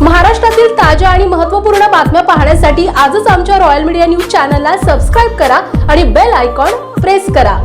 महाराष्ट्रातील ताज्या आणि महत्त्वपूर्ण बातम्या पाहण्यासाठी आजच आमच्या रॉयल मीडिया न्यूज चॅनलला सबस्क्राईब करा आणि बेल आयकॉन प्रेस करा.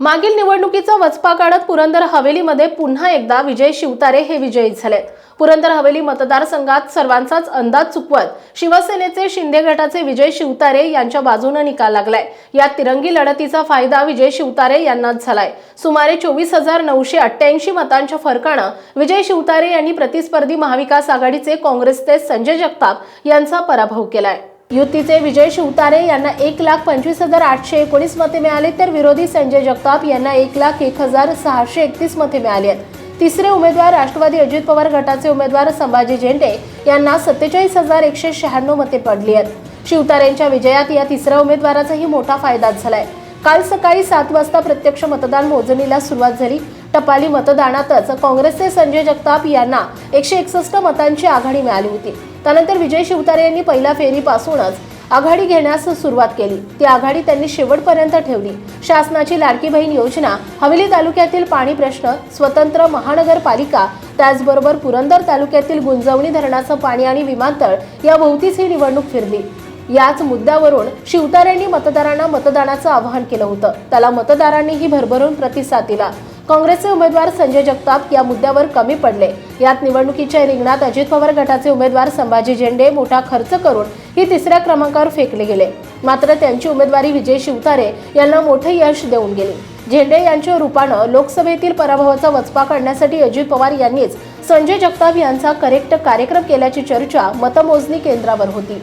मागील निवडणुकीचा वचपा काढत पुरंदर हवेलीमध्ये पुन्हा एकदा विजय शिवतारे हे विजयी झालेत. पुरंदर हवेली मतदारसंघात सर्वांचाच अंदाज चुकवत शिवसेनेचे शिंदे गटाचे विजय शिवतारे यांच्या बाजूने निकाल लागलाय. या तिरंगी लढतीचा फायदा विजय शिवतारे यांनाच झालाय. सुमारे चोवीस हजार नऊशे अठ्ठ्याऐंशी मतांच्या फरकानं विजय शिवतारे यांनी प्रतिस्पर्धी महाविकास आघाडीचे काँग्रेसचे संजय जगताप यांचा पराभव केलाय. युतीचे विजय शिवतारे यांना एक लाख पंचवीस हजार आठशे एकोणीस मते मिळाले तर विरोधी संजय जगताप यांना एक लाख एक हजार सहाशे एकतीस मते मिळाली आहेत. तिसरे उमेदवार राष्ट्रवादी अजित पवार गटाचे उमेदवार संभाजी झेंडे यांना सत्तेचाळीस हजार एकशे शहाण्णव मते पडली आहेत. शिवतारेंच्या विजयात या तिसऱ्या उमेदवाराचाही मोठा फायदाच झालाय. काल सकाळी सात वाजता प्रत्यक्ष मतदान मोजणीला सुरुवात झाली. टपाली मतदानातच काँग्रेसचे संजय जगताप यांना एकशे एकसष्ट मतांची आघाडी मिळाली होती. त्यानंतर विजय शिवतारे यांनी पहिल्या फेरीपासूनच आघाडी घेण्यास सुरुवात केली. ती आघाडी त्यांनी शेवटपर्यंत ठेवली. शासनाची लाडकी बहीण योजना हवेली तालुक्यातील पाणी प्रश्न स्वतंत्र महानगरपालिका त्याचबरोबर पुरंदर तालुक्यातील गुंजवणी धरणाचं पाणी आणि विमानतळ या भोवतीच ही निवडणूक फिरली. याच मुद्द्यावरून शिवतारेंनी मतदारांना मतदानाचं आवाहन केलं होतं. त्याला मतदारांनीही भरभरून प्रतिसाद दिला. काँग्रेसचे उमेदवार संजय जगताप या मुद्द्यावर कमी पडले. यात निवडणुकीच्या रिंगणात अजित पवार गटाचे उमेदवार संभाजी झेंडे मोठा खर्च करून ही तिसऱ्या क्रमांकावर फेकले गेले. मात्र त्यांची उमेदवारी विजय शिवतारे यांना मोठे यश देऊन गेली. झेंडे यांच्या रूपानं लोकसभेतील पराभवाचा वचपा काढण्यासाठी अजित पवार यांनीच संजय जगताप यांचा करेक्ट कार्यक्रम केल्याची चर्चा मतमोजणी केंद्रावर होती.